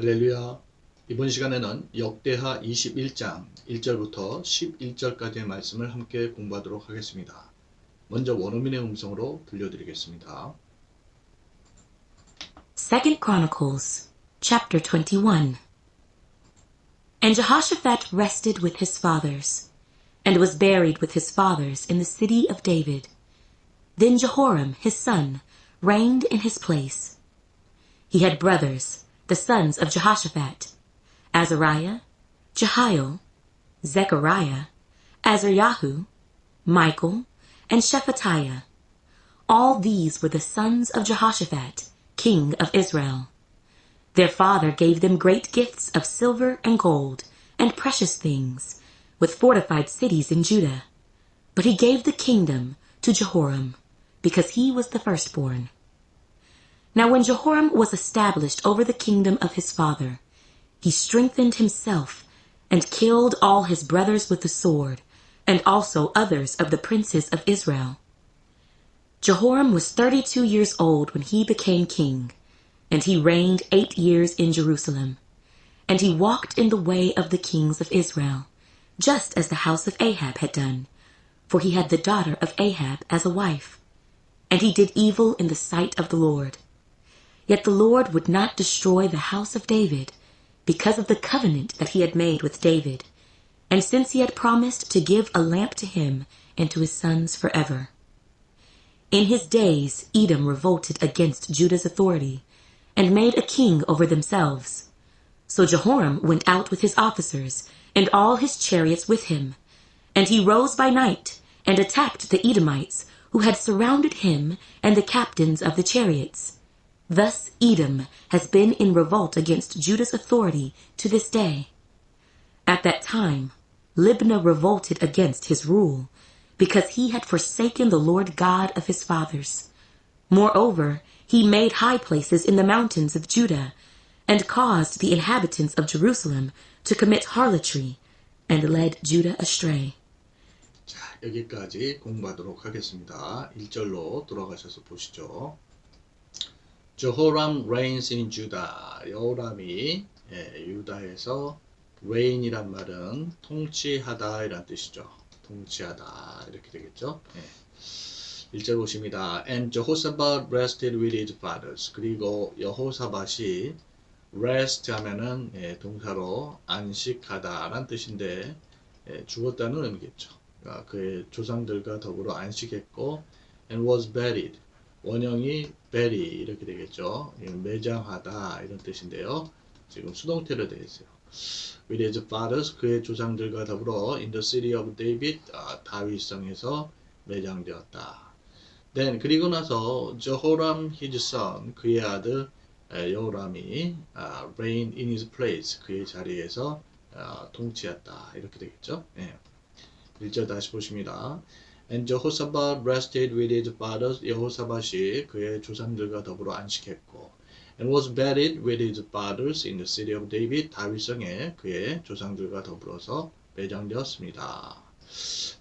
할렐루야. 이번 시간에는 역대하 21장 1절부터 11절까지의 말씀을 함께 공부하도록 하겠습니다. 먼저 원어민의 음성으로 들려드리겠습니다. Second Chronicles, chapter 21. And Jehoshaphat rested with his fathers, and was buried with his fathers in the city of David. Then Jehoram, his son, reigned in his place. He had brothers, the sons of Jehoshaphat, Azariah, Jehiel, Zechariah, Azaryahu, Michael, and Shephatiah. All these were the sons of Jehoshaphat, king of Israel. Their father gave them great gifts of silver and gold, and precious things, with fortified cities in Judah. But he gave the kingdom to Jehoram, because he was the firstborn. Now when Jehoram was established over the kingdom of his father, he strengthened himself, and killed all his brothers with the sword, and also others of the princes of Israel. Jehoram was thirty-two years old when he became king, and he reigned eight years in Jerusalem. And he walked in the way of the kings of Israel, just as the house of Ahab had done, for he had the daughter of Ahab as a wife. And he did evil in the sight of the Lord. Yet the Lord would not destroy the house of David, because of the covenant that he had made with David, and since he had promised to give a lamp to him and to his sons forever. In his days Edom revolted against Judah's authority, and made a king over themselves. So Jehoram went out with his officers, and all his chariots with him. And he rose by night, and attacked the Edomites, who had surrounded him and the captains of the chariots. Thus Edom has been in revolt against Judah's authority to this day. At that time, Libnah revolted against his rule, because he had forsaken the Lord God of his fathers. Moreover, he made high places in the mountains of Judah, and caused the inhabitants of Jerusalem to commit harlotry, and led Judah astray. 자, 여기까지 공부하도록 하겠습니다. 1절로 돌아가셔서 보시죠. Jehoram reigns in Judah. 여호람이 예, 유다에서 reign이란 말은 통치하다 이란 뜻이죠. 통치하다 이렇게 되겠죠. 예. 1절 보십니다. And Jehoshaphat rested with his fathers. 그리고 여호사밧이 rest 하면은 예, 동사로 안식하다란 뜻인데 예, 죽었다는 의미겠죠. 그러니까 그의 조상들과 더불어 안식했고 and was buried. 원형이 bury 이렇게 되겠죠. 매장하다 이런 뜻인데요. 지금 수동태로 되어 있어요. with his fathers 그의 조상들과 더불어 in the city of David 아, 다윗성에서 매장되었다. Then 그리고 나서 Jehoram his son 그의 아들 에, 여호람이 아, reign in his place 그의 자리에서 아, 통치했다 이렇게 되겠죠. 예. 1절 다시 보십니다. And Jehoshaphat rested with his fathers. 여호사밧이 그의 조상들과 더불어 안식했고, and was buried with his fathers in the city of David. 다윗성에 그의 조상들과 더불어서 매장되었습니다.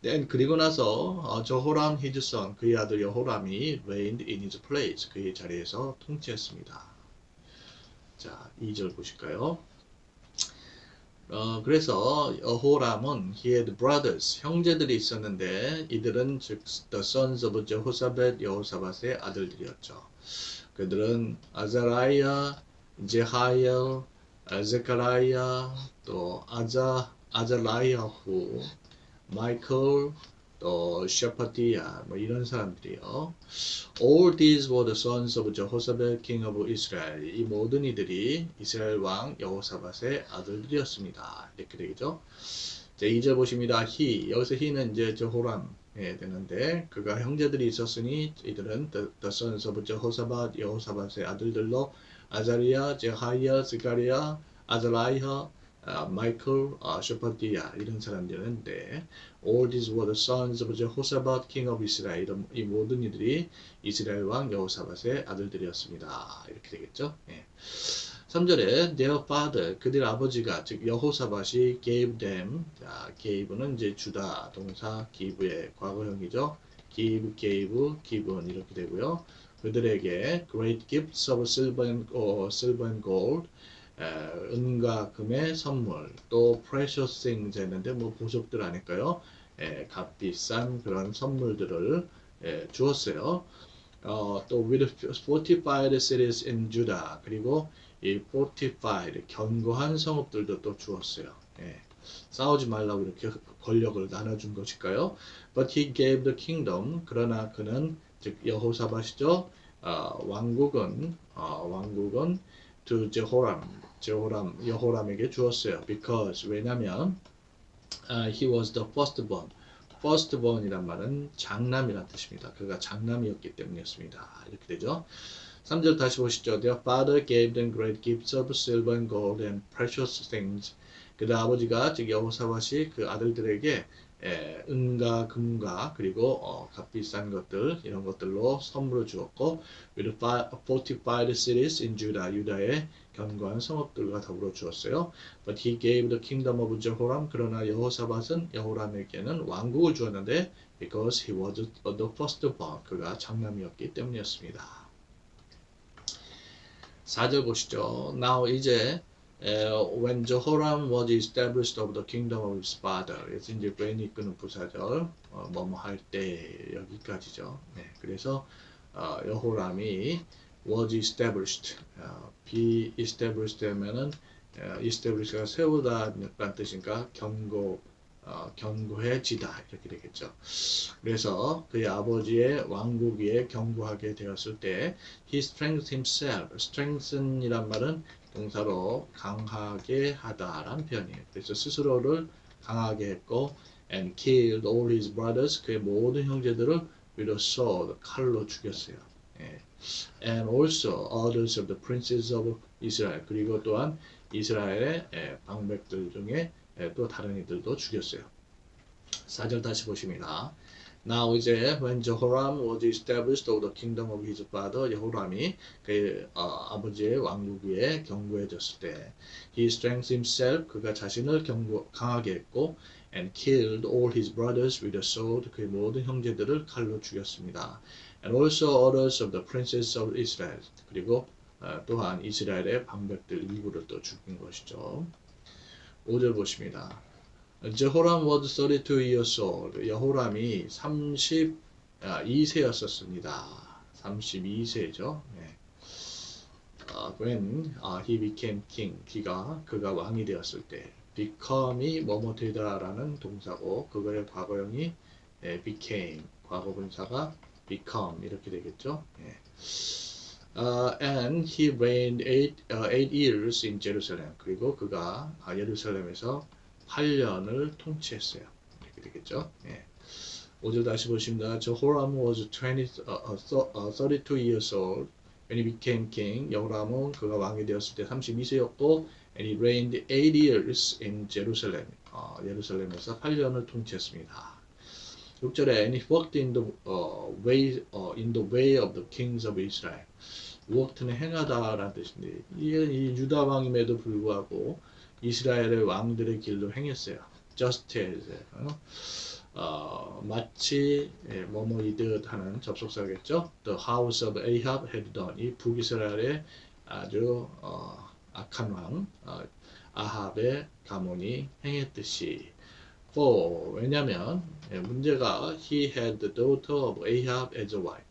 Then 그리고 나서 어, 저호람 his son 그의 아들 여호람이 reigned in his place 그의 자리에서 통치했습니다. 자, 2절 보실까요? 어, 그래서 여호람은 he had brothers 형제들이 있었는데 이들은 즉 the sons of Jehoshaphat 여호사밧의 아들들이었죠. 그들은 아자라이아, 제하엘, 제카라이아, 또 아자 아자라이아후, 마이클, 또 샤파티아 뭐 이런 사람들이요. All these were the sons of Jehoshaphat, king of Israel. 이 모든 이들이 이스라엘 왕 여호사밧의 아들들이었습니다. 이렇게 되겠죠. 자, 2절 보십니다. he 여기서 he는 이제 저호람 예, 되는데 그가 형제들이 있었으니 이들은 the, the sons of Jehoshaphat 여호사밧의 아들들로 아자리아, 제하이아, 스가리아, 아자라이아, 아, 마이클, 아, 슈퍼디아 이런 사람들인데 all these were the sons of Jehoshaphat, king of Israel. 이 모든 이들이 이스라엘 왕 여호사밧의 아들들이었습니다. 이렇게 되겠죠. 예. 3절에 their father 그들 아버지가 즉 여호사밧이 gave them 자 gave는 이제 주다 동사 give의 과거형이죠. give, gave, given 이렇게 되고요. 그들에게 great gifts of silver and, 어, silver and gold 에, 은과 금의 선물 또 precious things 했는데 뭐 보석들 아닐까요? 에, 값비싼 그런 선물들을 에, 주었어요. 어, 또 with fortified cities in Judah 그리고 이 fortified 견고한 성읍들도 또 주었어요. 예. 싸우지 말라고 이렇게 권력을 나눠준 것일까요? But he gave the kingdom 그러나 그는 즉 여호사밧이죠. 어, 왕국은 어, 왕국은 to 제호람 제호람 여호람에게 주었어요. Because 왜냐면 uh, he was the firstborn. firstborn이란 말은 장남이란 뜻입니다. 그가 장남이었기 때문이었습니다. 이렇게 되죠. 3절 다시 보시죠. Their father gave them great gifts of silver and gold and precious things. 그들 아버지가 즉 여호사밧이 그 아들들에게 에, 은과 금과 그리고 어, 값비싼 것들 이런 것들로 선물을 주었고 with fortified cities in Judah 유다의 견고한 성읍들과 더불어 주었어요. But he gave the kingdom of Jehoram 그러나 여호사밧은 여호람에게는 왕국을 주었는데 because he was the firstborn 그가 장남이었기 때문이었습니다. 4절 보시죠. Now 이제 에, when Jehoram was established of the kingdom of his father. 그래서 이제 괜히 이끄는 부사절 어, 뭐뭐 할 때 여기까지죠. 네, 그래서 어, 여호람이 was established. 어, be established 하면은 어, establish가 세우다 라는 뜻인가 견고 어, 견고해지다 이렇게 되겠죠. 그래서 그의 아버지의 왕국 위에 견고하게 되었을 때 he strengthened himself. strengthen이란 말은 동사로 강하게 하다라는 표현이에요. 그래서 스스로를 강하게 했고 and killed all his brothers 그의 모든 형제들을 with a sword 칼로 죽였어요. 예. and also others of the princes of Israel 그리고 또한 이스라엘의 예, 방백들 중에 예, 또 다른 이들도 죽였어요. 4절 다시 보십니다. Now 이제 when Jehoram was established over the kingdom of his father 여호람이 그 어, 아버지의 왕국 위에 견고해졌을 때 he strengthened himself 그가 자신을 견고, 강하게 했고 and killed all his brothers with a sword 그의 모든 형제들을 칼로 죽였습니다. and also others of the princes of Israel 그리고 어, 또한 이스라엘의 방백들 일부를 또 죽인 것이죠. 5절 보십니다. 제호람 was 32 years old. 여호람이 32세였었습니다. 32세죠. 네. 어, when uh, he became king, 그가 그가 왕이 되었을 때, become이 뭐뭐 되다라는 동사고 그거의 과거형이 예, became, 과거 분사가 become 이렇게 되겠죠. 예. Uh, and he reigned eight, uh, eight years in Jerusalem. 그리고 그가 아, 예루살렘에서 8년을 통치했어요. 이렇게 되겠죠. 예. 5절 다시 보십니다. Jehoram was 20, uh, uh, 32 years old when he became king. 여호람은 그가 왕이 되었을 때 32세였고 and he reigned 8 years in Jerusalem. 어, 예루살렘에서 8년을 통치했습니다. 6절에 and he walked in the uh, way uh, in the way of the kings of Israel. walked는 행하다라는 뜻인데 이게 이 유다 왕임에도 불구하고 이스라엘의 왕들의 길로 행했어요. just as 어? 어, 마치 예, 뭐뭐이듯 하는 접속사겠죠. The house of Ahab had done 이 북이스라엘의 아주 어, 악한 왕 어, 아합의 가문이 행했듯이 for 왜냐면 예, 문제가 he had the daughter of Ahab as a wife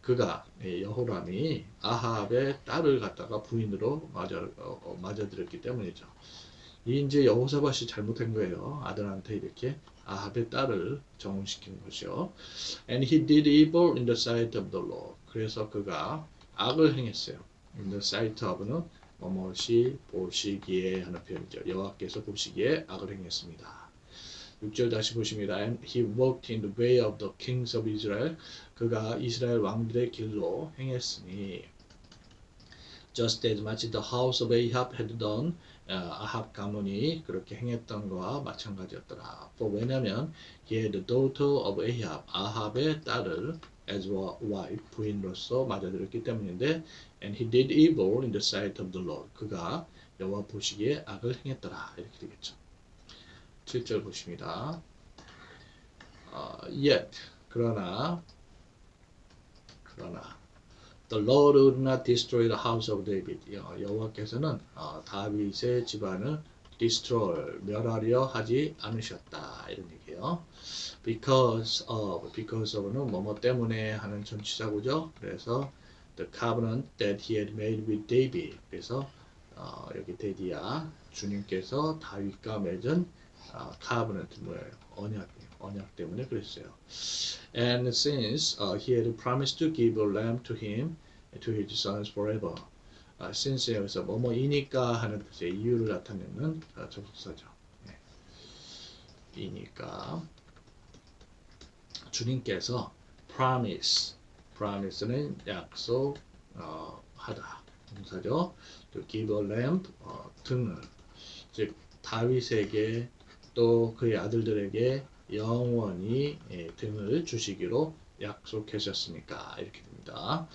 그가 예, 여호람이 아합의 딸을 갖다가 부인으로 맞아 어, 어, 맞아들였기 때문이죠. 이 이제 여호사밧이 잘못한 거예요. 아들한테 이렇게 아합의 딸을 정혼시킨 것이요. And he did evil in the sight of the Lord. 그래서 그가 악을 행했어요. In the sight of는 뭐뭐시 보시기에 하는 표현이죠. 여호와께서 보시기에 악을 행했습니다. 6절 다시 보십니다. And he walked in the way of the kings of Israel. 그가 이스라엘 왕들의 길로 행했으니 just as 마치 the house of Ahab had done 어, 아합 가문이 그렇게 행했던 거와 마찬가지였더라. For 왜냐면 he had the daughter of Ahab 아합의 딸을 as a wife 부인으로서 맞아들였기 때문인데 and he did evil in the sight of the Lord 그가 여호와 보시기에 악을 행했더라 이렇게 되겠죠. 7절 보십니다. 어, yet 그러나 그러나 The Lord would not destroy the house of David. 여- 여호와께서는 어, 다윗의 집안을 destroy 멸하려 하지 않으셨다 이런 얘기예요. Because of because of는 뭐뭐 때문에 하는 전치사구죠. 그래서 the covenant that he had made with David. 그래서 어, 여기 데디야 주님께서 다윗과 맺은 어, covenant 뭐예요? 언약 언약 때문에 그랬어요. And since uh, he had promised to give a lamb to him to his sons forever. 아, since 여기서 뭐뭐이니까 하는 뜻의 이유를 나타내는 어, 접속사죠. 네. 이니까 주님께서 promise, promise는 약속 어, 하다 동사죠. 또 give a lamb 어, 등을 즉 다윗에게 또 그의 아들들에게 영원히 예, 등을 주시기로 약속하셨으니까 이렇게 됩니다.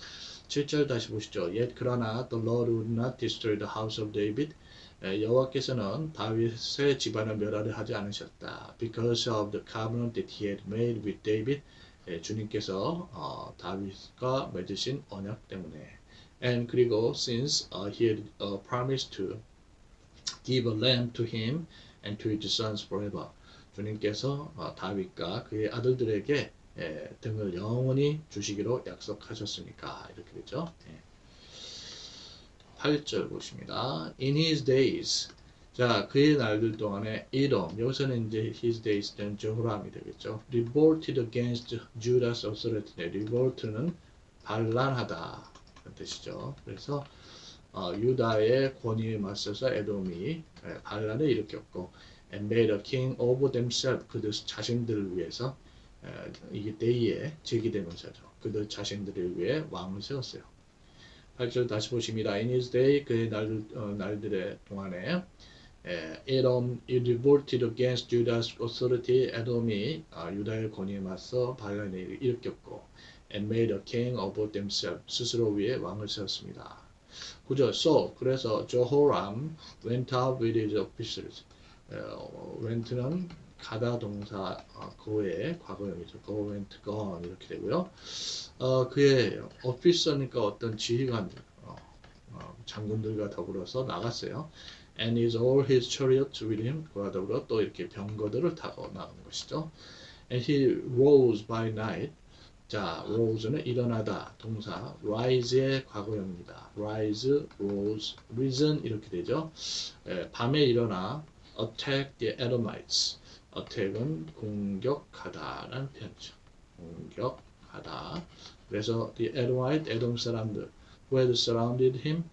7절 다시 보시죠. Yet 그러나 the Lord would not destroy the house of David. 에, 여호와께서는 다윗의 집안을 멸하려 하지 않으셨다. Because of the covenant that he had made with David. 에, 주님께서 어, 다윗과 맺으신 언약 때문에. And 그리고 since uh, he had uh, promised to give a lamb to him and to his sons forever. 주님께서 어, 다윗과 그의 아들들에게 예, 등을 영원히 주시기로 약속하셨으니까 이렇게 되죠. 예. 8절 보십니다. In his days 자 그의 날들 동안에 이돔 여기서는 이제 his days 된 저후람이 되겠죠. revolted against Judah's authority. 네, revolt는 반란하다 그런 뜻이죠. 그래서 어, 유다의 권위에 맞서서 에돔이 예, 반란을 일으켰고 and made a king over themselves 그들 자신들을 위해서 에, 이게 대의에 제기되면서죠. 그들 자신들을 위해 왕을 세웠어요. 8절 다시 보십니다. In his day 그의 날, 어, 날들의 동안에 에, 에돔 revolted against Judah's authority 에돔이 아, 유다의 권위에 맞서 반란을 일으켰고 and made a king over themselves 스스로 위에 왕을 세웠습니다. 9절 so 그래서 저호람 went out with his officers 어, went는 가다 동사 어, go의 과거형이죠. go went gone 이렇게 되고요. 어, 그의 officer니까 어떤 지휘관들 어, 어, 장군들과 더불어서 나갔어요. And is all his chariot with him 그와 더불어 또 이렇게 병거들을 타고 나간 것이죠. And he rose by night. 자, rose는 일어나다 동사 rise의 과거형입니다. rise, rose, risen 이렇게 되죠. 에, 밤에 일어나 attack the Edomites. attack은 공격하다라는 표현이죠. 공격하다. 그래서 the Edomite, 에돔 사람들 who had surrounded him.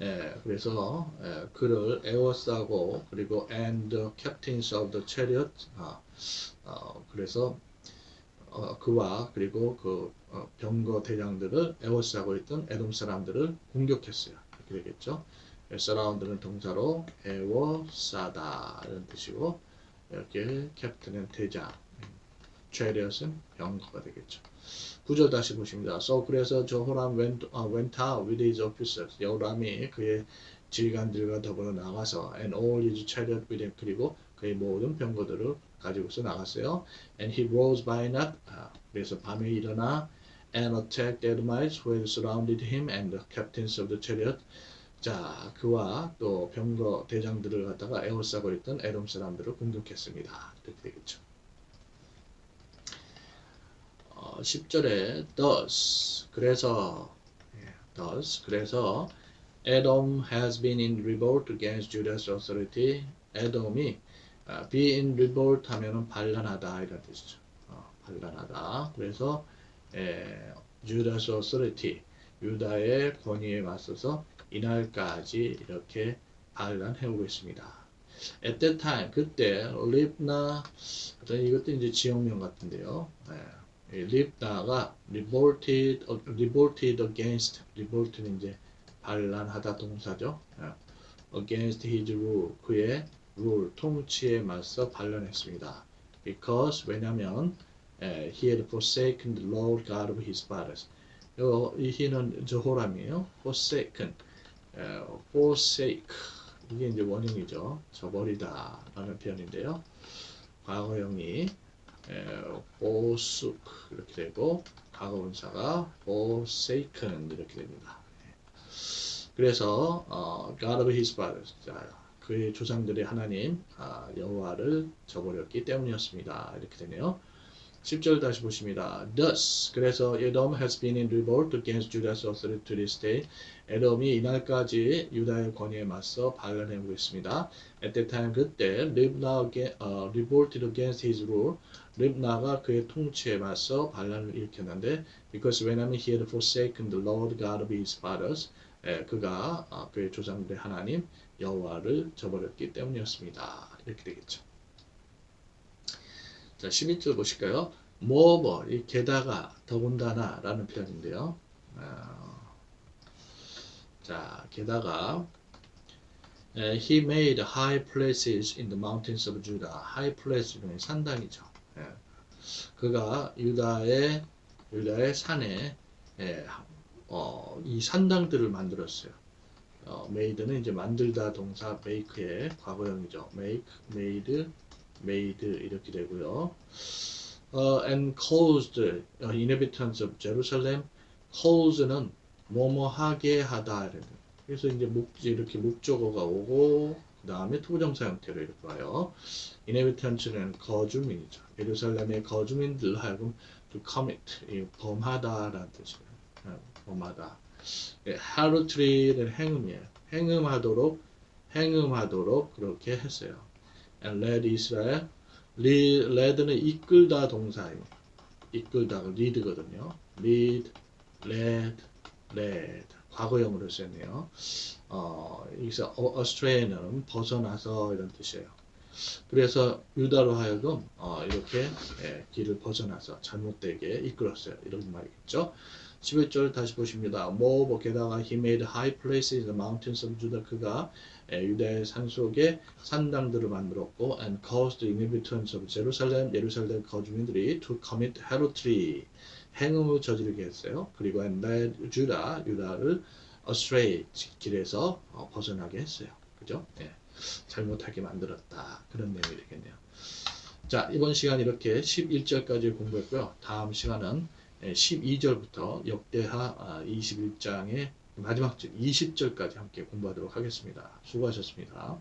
에, 그래서 에, 그를 에워싸고 그리고 and the captains of the chariot. 아, 어, 그래서 어, 그와 그리고 그 어, 병거 대장들을 에워싸고 있던 에돔 사람들을 공격했어요. 이렇게 되겠죠. 서라운드는 동사로 에워싸다 이런 뜻이고 이렇게 캡틴은 대장, 체리엇은 병거가 되겠죠. 구절 다시 보십니다. So 그래서 저 호람 went, uh, went out with his officers. 여호람이 그의 지휘관들과 더불어 나가서 and all his chariot with him 그리고 그의 모든 병거들을 가지고서 나갔어요. And he rose by night. 아, 그래서 밤에 일어나 and attacked the Edomites who surrounded him and the captains of the chariot. 자, 그와 또 병거 대장들을 갖다가 에워싸고 있던 에돔 사람들을 공격했습니다. 이렇게 되겠죠. 어, 10절에 thus 그래서 예, thus 그래서 Edom has been in revolt against Judah's authority. 에돔이 아, be in revolt 하면은 반란하다 이런 뜻이죠. 어, 반란하다. 그래서 에, Judah's authority 유다의 권위에 맞서서 이날까지 이렇게 반란해오고 있습니다. At that time 그때 립나 어떤 이것도 이제 지역명 같은데요. 예. 이 립나가 revolted, 어, revolted against, revolt는 이제 반란하다 동사죠. 예. against his rule 그의 rule 통치에 맞서 반란했습니다. Because 왜냐면 예, he had forsaken the Lord God of his fathers. 요, 이 히는 저호람이에요. forsaken, 에, forsake 이게 이제 원형이죠. 저버리다 라는 표현인데요. 과거형이 에, forsook 이렇게 되고 과거분사가 forsaken 이렇게 됩니다. 예. 그래서 어, God of his fathers 자, 그의 조상들의 하나님 아, 여호와를 저버렸기 때문이었습니다. 이렇게 되네요. 10절 다시 보십니다. Thus 그래서 Edom has been in revolt against Judah's authority to this day. 에돔이 이날까지 유다의 권위에 맞서 반란해오고 있습니다. At that time 그때 Libna 어, revolted against his rule. 립나가 그의 통치에 맞서 반란을 일으켰는데 because 왜냐하면 he had forsaken the Lord God of his fathers. 예, 그가 아, 그의 조상들의 하나님 여호와를 저버렸기 때문이었습니다. 이렇게 되겠죠. 자, 12절 보실까요? 모버, 이 게다가 더군다나 라는 표현인데요. 어, 자, 게다가 에, He made high places in the mountains of Judah. high place는 산당이죠. 예. 그가 유다의 유다의 산에 예, 어, 이 산당들을 만들었어요. 어, made는 이제 만들다 동사 make의 과거형이죠. make, made, made 이렇게 되고요. 어, and caused uh, inhabitants of Jerusalem. caus는 뭐뭐 하게 하다. 그래서 이제 목 이렇게 목적어가 오고 그 다음에 투부정사 형태로 이렇게 와요. inhabitants는 거주민이죠. 예루살렘의 거주민들 하여금 to commit 이 범하다라는 뜻이에요. 어, 범하다. 예, harlotry는 행음이에요. 행음하도록 행음하도록 그렇게 했어요. Led Israel 리, led는 이끌다 동사입니다. 이끌다 lead거든요. lead, led, led 과거형으로 썼네요. 어, 여기서 astray는 벗어나서 이런 뜻이에요. 그래서 유다로 하여금 어, 이렇게 예, 길을 벗어나서 잘못되게 이끌었어요. 이런 말이겠죠. 11절 다시 보십니다. 뭐 게다가 he made high places in the mountains of Judah 그가 예, 유다의 산 속에 산당들을 만들었고 and caused the inhabitants of Jerusalem 예루살렘 거주민들이 to commit harlotry 행음을 저지르게 했어요. 그리고 and led Judah 유다를 astray 길에서 어, 벗어나게 했어요. 그죠? 예. 잘못하게 만들었다. 그런 내용이 되겠네요. 자, 이번 시간 이렇게 11절까지 공부했고요. 다음 시간은 12절부터 역대하 21장의 마지막 절 20절까지 함께 공부하도록 하겠습니다. 수고하셨습니다.